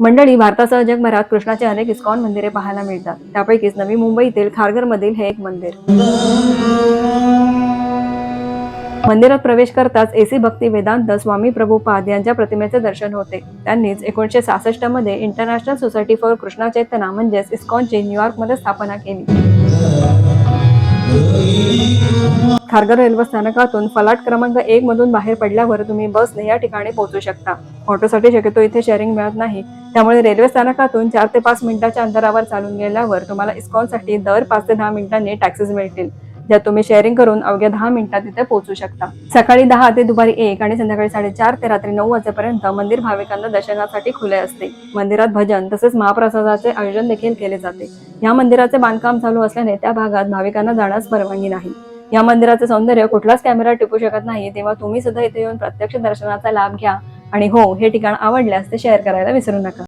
मंडळी भारतासह जगभरात कृष्णाचे अनेक इस्कॉन मंदिरे पाहायला मिळतात. त्यापैकीच नवी मुंबईतील खारघर मधील हे एक मंदिर. मंदिरात प्रवेश करताच एसी भक्ती वेदांत स्वामी प्रभुपाद यांच्या प्रतिमेचे दर्शन होते. त्यांनीच एकोणीसशे सहासष्टमध्ये international society for Krishna Chaitanya म्हणजेच इस्कॉनची न्यूयॉर्कमध्ये स्थापना केली. खारघर रेल्वे स्थानकातून फलाट क्रमांक एक मधून बाहेर पडल्यावर तुम्ही बसने या ठिकाणी पोहोचू शकता. ऑटोसाठी शक्यतो इथे शेअरिंग मिळत नाही. त्यामुळे रेल्वे स्थानकातून चार ते पाच मिनिटाच्या अंतरावर चालून गेल्यावर तुम्हाला इस्कॉनसाठी दर पाच ते दहा मिनिटांनी टॅक्सीज मिळतील ज्यात तुम्ही शेअरिंग करून अवघ्या दहा मिनिटात तिथे पोहोचू शकता. सकाळी दहा ते दुपारी एक आणि संध्याकाळी साडेचार ते रात्री नऊ वाजेपर्यंत मंदिर भाविकांना दर्शनासाठी खुले असते. मंदिरात भजन तसेच महाप्रसादाचे आयोजन देखील केले जाते. या मंदिराचे बांधकाम चालू असल्याने त्या भागात भाविकांना जाण्यास परवानगी नाही. या मंदिराचे सौंदर्य कुठलाच कॅमेरा टिपू शकत नाही. तेव्हा तुम्ही सुद्धा इथे येऊन प्रत्यक्ष दर्शनाचा लाभ घ्या. आणि हो हे ठिकाण आवडल्यास ते शेअर करायला विसरू नका.